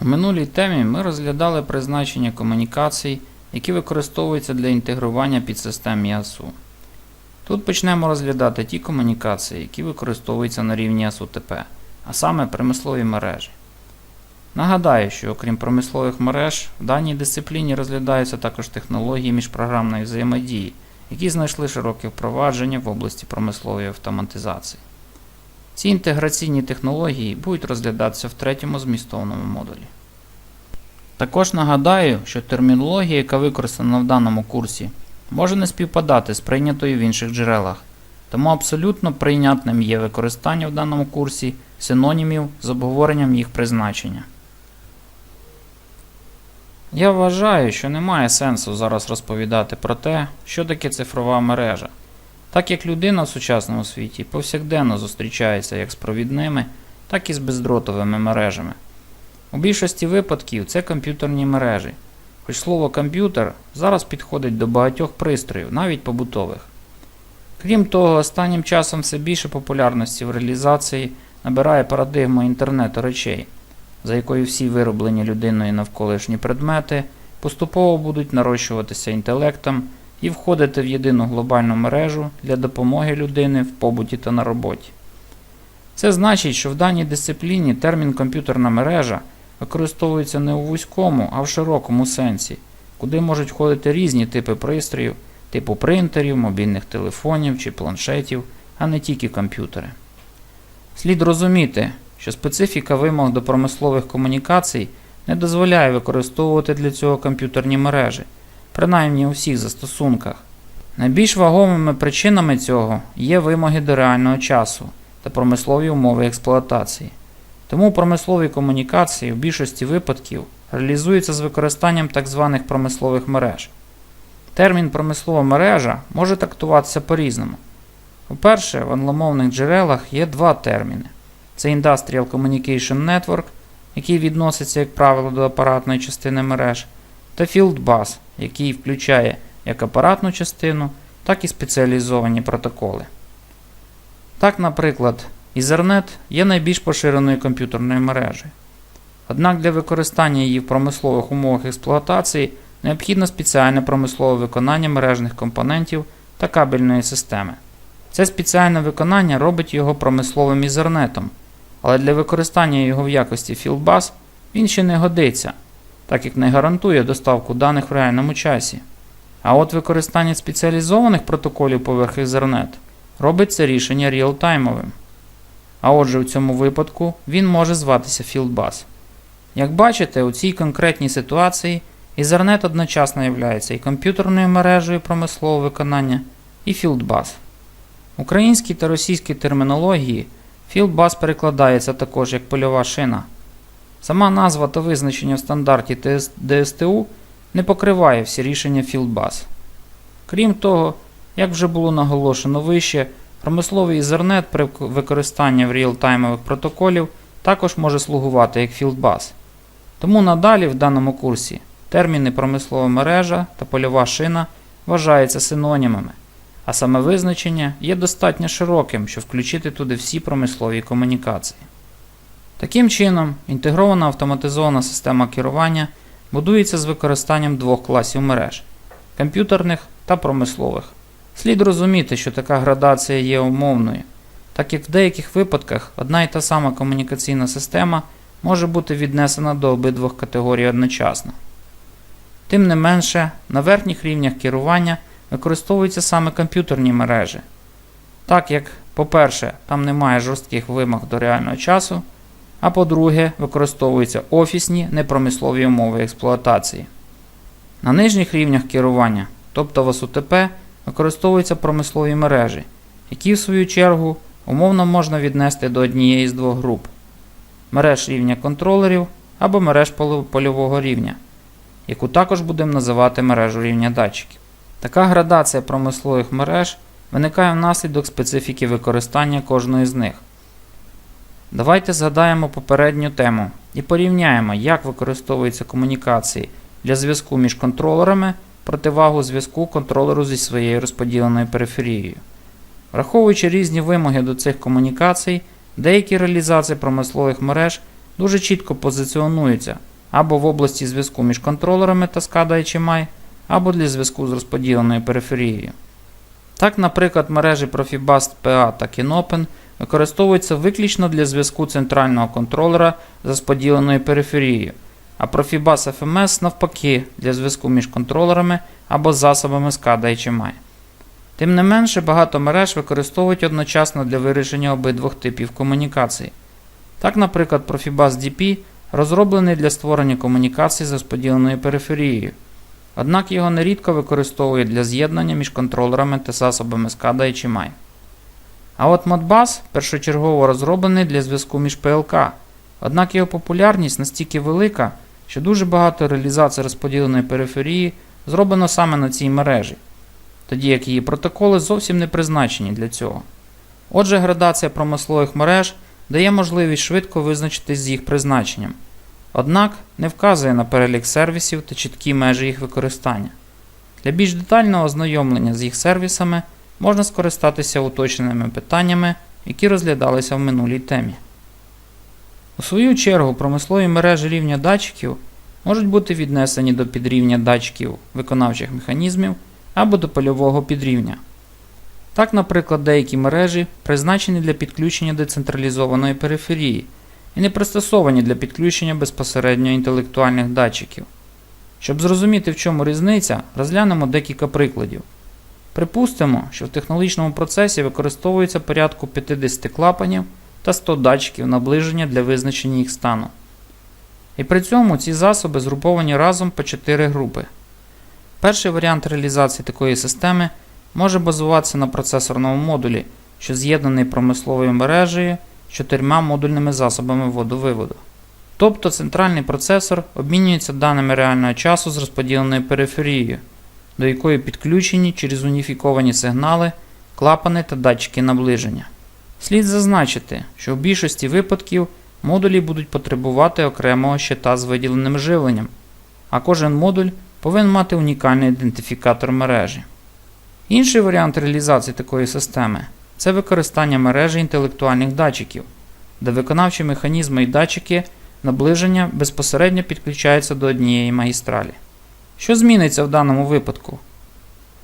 У минулій темі ми розглядали призначення комунікацій, які використовуються для інтегрування підсистем ЯСУ. Тут почнемо розглядати ті комунікації, які використовуються на рівні СУТП, а саме промислові мережі. Нагадаю, що окрім промислових мереж, в даній дисципліні розглядаються також технології міжпрограмної взаємодії, які знайшли широке впровадження в області промислової автоматизації. Ці інтеграційні технології будуть розглядатися в третьому змістовному модулі. Також нагадаю, що термінологія, яка використана в даному курсі, може не співпадати з прийнятою в інших джерелах, тому абсолютно прийнятним є використання в даному курсі синонімів з обговоренням їх призначення. Я вважаю, що немає сенсу зараз розповідати про те, що таке цифрова мережа, так як людина в сучасному світі повсякденно зустрічається як з провідними, так і з бездротовими мережами. У більшості випадків це комп'ютерні мережі, хоч слово комп'ютер зараз підходить до багатьох пристроїв, навіть побутових. Крім того, останнім часом все більше популярності в реалізації набирає парадигма інтернету речей, за якою всі вироблені людиною навколишні предмети поступово будуть нарощуватися інтелектом і входити в єдину глобальну мережу для допомоги людини в побуті та на роботі. Це значить, що в даній дисципліні термін комп'ютерна мережа використовується не у вузькому, а в широкому сенсі, куди можуть входити різні типи пристроїв, типу принтерів, мобільних телефонів чи планшетів, а не тільки комп'ютери. Слід розуміти, що специфіка вимог до промислових комунікацій не дозволяє використовувати для цього комп'ютерні мережі, принаймні у всіх застосунках. Найбільш вагомими причинами цього є вимоги до реального часу та промислові умови експлуатації. Тому промислові комунікації в більшості випадків реалізуються з використанням так званих промислових мереж. Термін промислова мережа може трактуватися по-різному. По-перше, в англомовних джерелах є два терміни: це Industrial Communication Network, який відноситься, як правило, до апаратної частини мереж, та Field Bus, який включає як апаратну частину, так і спеціалізовані протоколи. Так, наприклад, Ethernet є найбільш поширеною комп'ютерною мережею. Однак для використання її в промислових умовах експлуатації необхідно спеціальне промислове виконання мережних компонентів та кабельної системи. Це спеціальне виконання робить його промисловим ізернетом, але для використання його в якості філбас він ще не годиться, так як не гарантує доставку даних в реальному часі. А от використання спеціалізованих протоколів поверх Ethernet робить це рішення реалтаймовим. А отже, в цьому випадку він може зватися FieldBus. Як бачите, у цій конкретній ситуації Ethernet одночасно є і комп'ютерною мережею промислового виконання, і FieldBus. В українській та російській термінології FieldBus перекладається також як польова шина. Сама назва та визначення в стандарті ДСТУ не покриває всі рішення FieldBus. Крім того, як вже було наголошено вище, промисловий Ethernet при використанні в реалтаймових протоколів також може слугувати як FieldBus. Тому надалі в даному курсі терміни промислова мережа та польова шина вважаються синонімами, а саме визначення є достатньо широким, щоб включити туди всі промислові комунікації. Таким чином, інтегрована автоматизована система керування будується з використанням двох класів мереж комп'ютерних та промислових. Слід розуміти, що така градація є умовною, так як в деяких випадках одна і та сама комунікаційна система може бути віднесена до обидвох категорій одночасно. Тим не менше, на верхніх рівнях керування використовуються саме комп'ютерні мережі, так як, по-перше, там немає жорстких вимог до реального часу, а по-друге, використовуються офісні непромислові умови експлуатації. На нижніх рівнях керування, тобто в ОСУТП, використовуються промислові мережі, які, в свою чергу, умовно можна віднести до однієї з двох груп мереж рівня контролерів або мереж польового рівня, яку також будемо називати мережу рівня датчиків. Така градація промислових мереж виникає внаслідок специфіки використання кожної з них. Давайте згадаємо попередню тему і порівняємо, як використовуються комунікації для зв'язку між контролерами противагу зв'язку контролеру зі своєю розподіленою периферією. Враховуючи різні вимоги до цих комунікацій, деякі реалізації промислових мереж дуже чітко позиціонуються або в області зв'язку між контролерами та SCADA HMI, або для зв'язку з розподіленою периферією. Так, наприклад, мережі Profibus PA та Kinopen використовуються виключно для зв'язку центрального контролера з розподіленою периферією, а Profibus FMS навпаки для зв'язку між контролерами або засобами SCADA HMI. Тим не менше, багато мереж використовують одночасно для вирішення обидвох типів комунікацій. Так, наприклад, Profibus DP розроблений для створення комунікацій з розподіленою периферією, однак його нерідко використовують для з'єднання між контролерами та засобами SCADA HMI. А от Modbus першочергово розроблений для зв'язку між ПЛК, однак його популярність настільки велика, що дуже багато реалізацій розподіленої периферії зроблено саме на цій мережі, тоді як її протоколи зовсім не призначені для цього. Отже, градація промислових мереж дає можливість швидко визначитись з їх призначенням, однак не вказує на перелік сервісів та чіткі межі їх використання. Для більш детального ознайомлення з їх сервісами можна скористатися уточненими питаннями, які розглядалися в минулій темі. У свою чергу, промислові мережі рівня датчиків можуть бути віднесені до підрівня датчиків виконавчих механізмів або до польового підрівня. Так, наприклад, деякі мережі призначені для підключення децентралізованої периферії і не пристосовані для підключення безпосередньо інтелектуальних датчиків. Щоб зрозуміти, в чому різниця, розглянемо декілька прикладів. Припустимо, що в технологічному процесі використовується порядку 50 клапанів та 100 датчиків наближення для визначення їх стану. І при цьому ці засоби згруповані разом по 4 групи. Перший варіант реалізації такої системи може базуватися на процесорному модулі, що з'єднаний промисловою мережею з чотирма модульними засобами вводу-виводу. Тобто центральний процесор обмінюється даними реального часу з розподіленою периферією, до якої підключені через уніфіковані сигнали, клапани та датчики наближення. Слід зазначити, що в більшості випадків модулі будуть потребувати окремого щита з виділеним живленням, а кожен модуль повинен мати унікальний ідентифікатор мережі. Інший варіант реалізації такої системи це використання мережі інтелектуальних датчиків, де виконавчі механізми і датчики наближення безпосередньо підключаються до однієї магістралі. Що зміниться в даному випадку?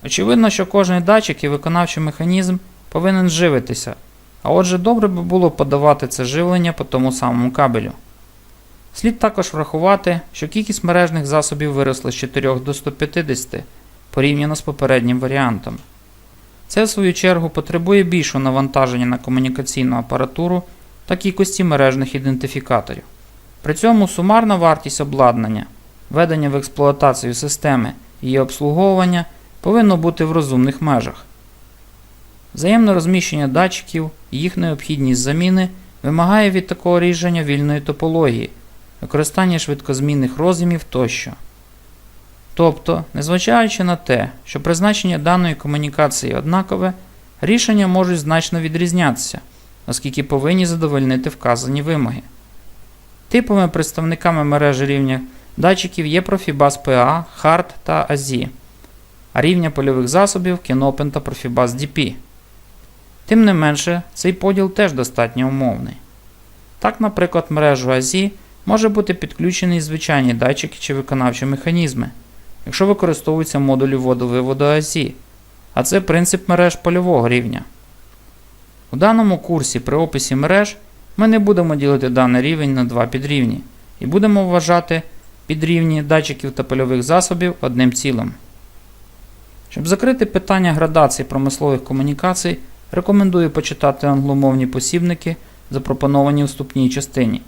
Очевидно, що кожен датчик і виконавчий механізм повинен живитися, а отже, добре би було подавати це живлення по тому самому кабелю. Слід також врахувати, що кількість мережних засобів виросла з 4 до 150 порівняно з попереднім варіантом. Це, в свою чергу, потребує більшого навантаження на комунікаційну апаратуру та кількості мережних ідентифікаторів. При цьому сумарна вартість обладнання, введення в експлуатацію системи і її обслуговування повинно бути в розумних межах. Взаємне розміщення датчиків і їх необхідність заміни вимагає від такого рішення вільної топології, використання швидкозмінних розімів тощо. Тобто, незважаючи на те, що призначення даної комунікації однакове, рішення можуть значно відрізнятися, оскільки повинні задовольнити вказані вимоги. Типовими представниками мережі рівня датчиків є Profibus PA, HART та AZI, а рівня польових засобів Kinopen та Profibus DP. Тим не менше, цей поділ теж достатньо умовний. Так, наприклад, мережу AZI може бути підключений звичайні датчики чи виконавчі механізми, якщо використовуються модулі вводу-виводу а це принцип мереж польового рівня. У даному курсі при описі мереж ми не будемо ділити даний рівень на два підрівні і будемо вважати підрівні датчиків та польових засобів одним цілим. Щоб закрити питання градації промислових комунікацій, рекомендую почитати англомовні посібники, запропоновані у вступній частині.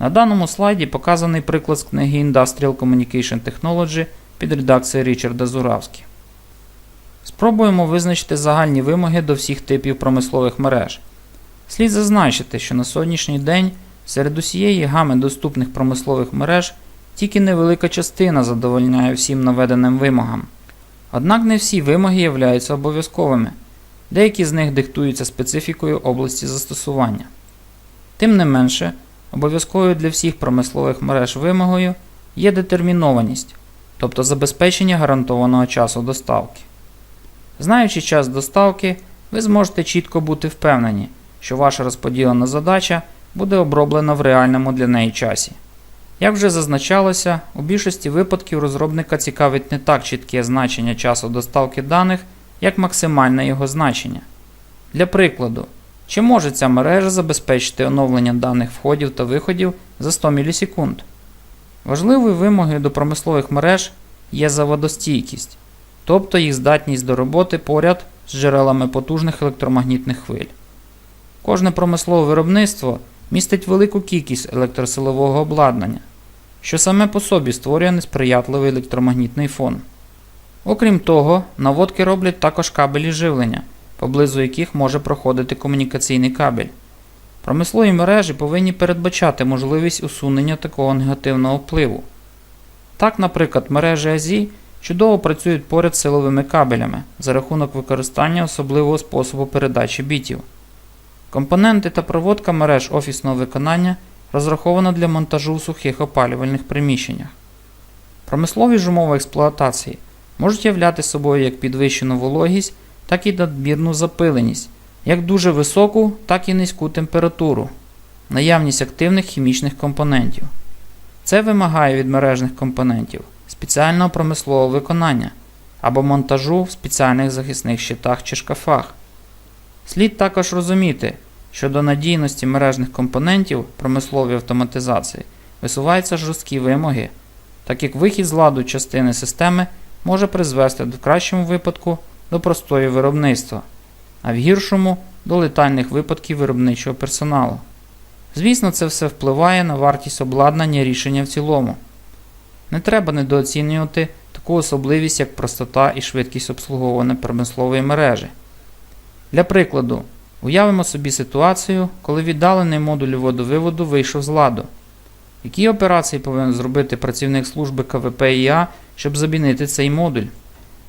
На даному слайді показаний приклад з книги Industrial Communication Technology під редакцією Річарда Зуравські. Спробуємо визначити загальні вимоги до всіх типів промислових мереж. Слід зазначити, що на сьогоднішній день серед усієї гами доступних промислових мереж тільки невелика частина задовольняє всім наведеним вимогам. Однак не всі вимоги являються обов'язковими, деякі з них диктуються специфікою області застосування. Тим не менше, обов'язковою для всіх промислових мереж вимогою є детермінованість, тобто забезпечення гарантованого часу доставки. Знаючи час доставки, ви зможете чітко бути впевнені, що ваша розподілена задача буде оброблена в реальному для неї часі. Як вже зазначалося, у більшості випадків розробника цікавить не так чітке значення часу доставки даних, як максимальне його значення. Для прикладу, чи може ця мережа забезпечити оновлення даних входів та виходів за 100 мілісекунд? Важливою вимогою до промислових мереж є заводостійкість, тобто їх здатність до роботи поряд з джерелами потужних електромагнітних хвиль. Кожне промислове виробництво містить велику кількість електросилового обладнання, що саме по собі створює несприятливий електромагнітний фон. Окрім того, наводки роблять також кабелі живлення, поблизу яких може проходити комунікаційний кабель. Промислові мережі повинні передбачати можливість усунення такого негативного впливу. Так, наприклад, мережі АЗІ чудово працюють поряд з силовими кабелями за рахунок використання особливого способу передачі бітів. Компоненти та проводка мереж офісного виконання розраховано для монтажу у сухих опалювальних приміщеннях. Промислові ж умови експлуатації можуть являти собою як підвищену вологість, так і надмірну запиленість, як дуже високу, так і низьку температуру, наявність активних хімічних компонентів. Це вимагає від мережних компонентів спеціального промислового виконання або монтажу в спеціальних захисних щитах чи шкафах. Слід також розуміти, що до надійності мережних компонентів промислової автоматизації висуваються жорсткі вимоги, так як вихід з ладу частини системи може призвести в кращому випадку до простої виробництва, а в гіршому до летальних випадків виробничого персоналу. Звісно, це все впливає на вартість обладнання рішення в цілому. Не треба недооцінювати таку особливість, як простота і швидкість обслуговування промислової мережі. Для прикладу, уявимо собі ситуацію, коли віддалений модуль водовиводу вийшов з ладу. Які операції повинен зробити працівник служби КВП ІА, щоб замінити цей модуль?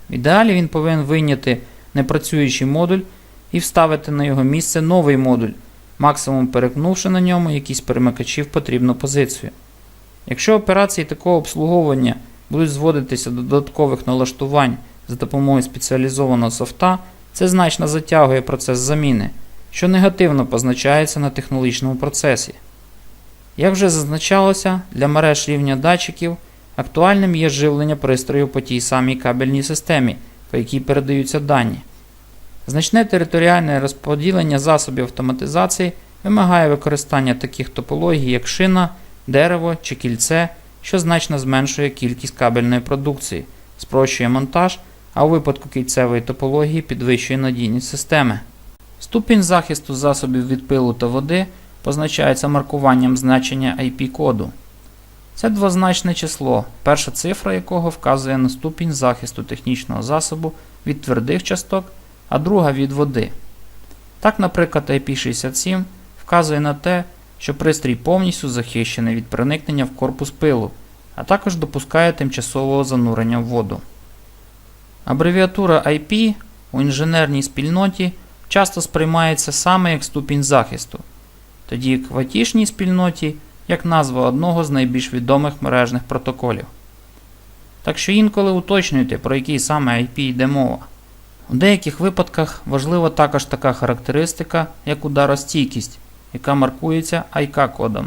В ідеалі він повинен вийняти непрацюючий модуль і вставити на його місце новий модуль, максимум перекнувши на ньому якісь перемикачі в потрібну позицію. Якщо операції такого обслуговування будуть зводитися до додаткових налаштувань за допомогою спеціалізованого софта, це значно затягує процес заміни, що негативно позначається на технологічному процесі. Як вже зазначалося, для мереж рівня датчиків актуальним є живлення пристроїв по тій самій кабельній системі, по якій передаються дані. Значне територіальне розподілення засобів автоматизації вимагає використання таких топологій, як шина, дерево чи кільце, що значно зменшує кількість кабельної продукції, спрощує монтаж, а у випадку кільцевої топології підвищує надійність системи. Ступінь захисту засобів від пилу та води позначається маркуванням значення IP-коду. Це двозначне число, перша цифра якого вказує на ступінь захисту технічного засобу від твердих часток, а друга від води. Так, наприклад, IP67 вказує на те, що пристрій повністю захищений від проникнення в корпус пилу, а також допускає тимчасового занурення в воду. Абревіатура IP у інженерній спільноті часто сприймається саме як ступінь захисту, тоді в айтішній спільноті як назва одного з найбільш відомих мережних протоколів. Так що інколи уточнюйте, про який саме IP йде мова. У деяких випадках важлива також така характеристика, як ударостійкість, яка маркується IK-кодом.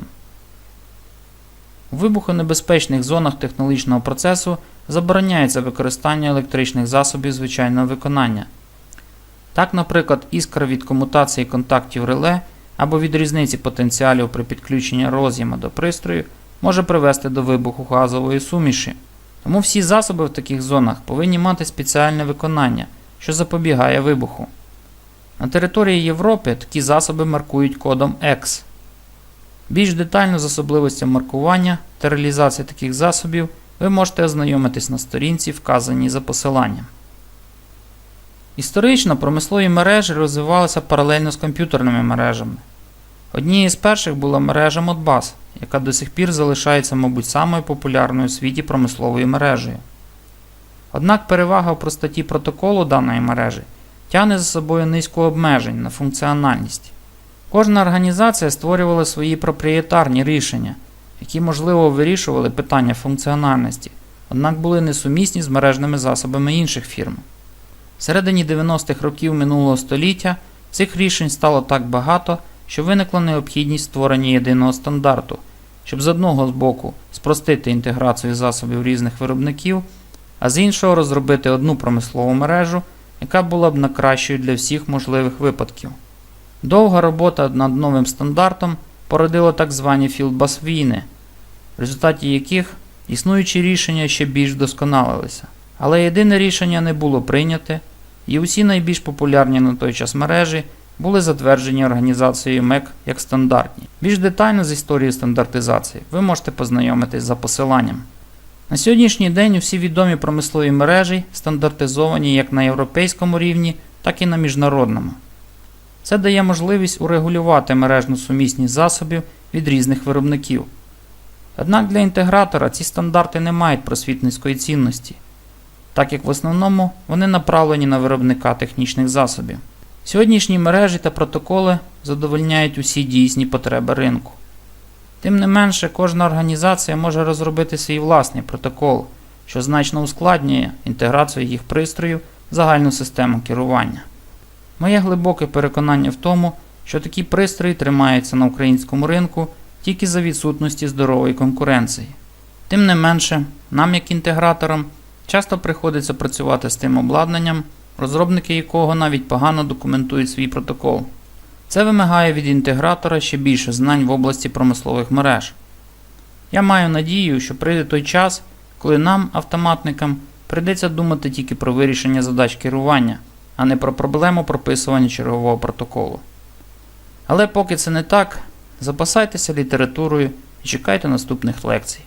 У вибухонебезпечних зонах технологічного процесу забороняється використання електричних засобів звичайного виконання. Так, наприклад, іскра від комутації контактів реле або від різниці потенціалів при підключенні роз'єма до пристрою може привести до вибуху газової суміші. Тому всі засоби в таких зонах повинні мати спеціальне виконання, що запобігає вибуху. На території Європи такі засоби маркують кодом X. Більш детально з особливостями маркування та реалізації таких засобів ви можете ознайомитись на сторінці, вказаній за посиланням. Історично промислові мережі розвивалися паралельно з комп'ютерними мережами. Однією з перших була мережа Modbus, яка до сих пір залишається, мабуть, самою популярною у світі промисловою мережею. Однак перевага в простоті протоколу даної мережі тягне за собою низку обмежень на функціональність. Кожна організація створювала свої проприєтарні рішення, які, можливо, вирішували питання функціональності, однак були несумісні з мережними засобами інших фірм. В середині 90-х років минулого століття цих рішень стало так багато, що виникла необхідність створення єдиного стандарту, щоб з одного боку спростити інтеграцію засобів різних виробників, а з іншого розробити одну промислову мережу, яка була б на кращою для всіх можливих випадків. Довга робота над новим стандартом породила так звані філдбас війни, в результаті яких існуючі рішення ще більш вдосконалилися. Але єдине рішення не було прийняте, і усі найбільш популярні на той час мережі були затверджені організацією МЕК як стандартні. Більш детально з історією стандартизації ви можете познайомитись за посиланням. На сьогоднішній день усі відомі промислові мережі стандартизовані як на європейському рівні, так і на міжнародному. Це дає можливість урегулювати мережну сумісність засобів від різних виробників. Однак для інтегратора ці стандарти не мають просвітницької цінності, так як в основному вони направлені на виробника технічних засобів. Сьогоднішні мережі та протоколи задовольняють усі дійсні потреби ринку. Тим не менше, кожна організація може розробити свій власний протокол, що значно ускладнює інтеграцію їх пристроїв в загальну систему керування. Моє глибоке переконання в тому, що такі пристрої тримаються на українському ринку тільки за відсутності здорової конкуренції. Тим не менше, нам, як інтеграторам, часто приходиться працювати з тим обладнанням, розробники якого навіть погано документують свій протокол. Це вимагає від інтегратора ще більше знань в області промислових мереж. Я маю надію, що прийде той час, коли нам, автоматникам, прийдеться думати тільки про вирішення задач керування, а не про проблему прописування чергового протоколу. Але поки це не так, запасайтеся літературою і чекайте наступних лекцій.